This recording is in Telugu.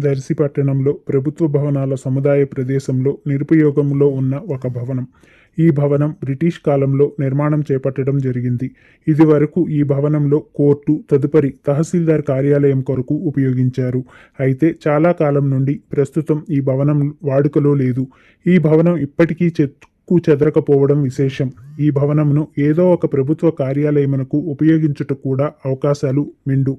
దర్శిపట్టణంలో ప్రభుత్వ భవనాల సముదాయ ప్రదేశంలో నిరుపయోగంలో ఉన్న ఒక భవనం. ఈ భవనం బ్రిటిష్ కాలంలో నిర్మాణం చేపట్టడం జరిగింది. ఇది వరకు ఈ భవనంలో కోర్టు తదుపరి తహసీల్దార్ కార్యాలయం కొరకు ఉపయోగించారు. అయితే చాలా కాలం నుండి ప్రస్తుతం ఈ భవనం వాడుకలో లేదు. ఈ భవనం ఇప్పటికీ చెక్కు చెదరకపోవడం విశేషం. ఈ భవనంను ఏదో ఒక ప్రభుత్వ కార్యాలయమునకు ఉపయోగించుట కూడా అవకాశాలు మిండు.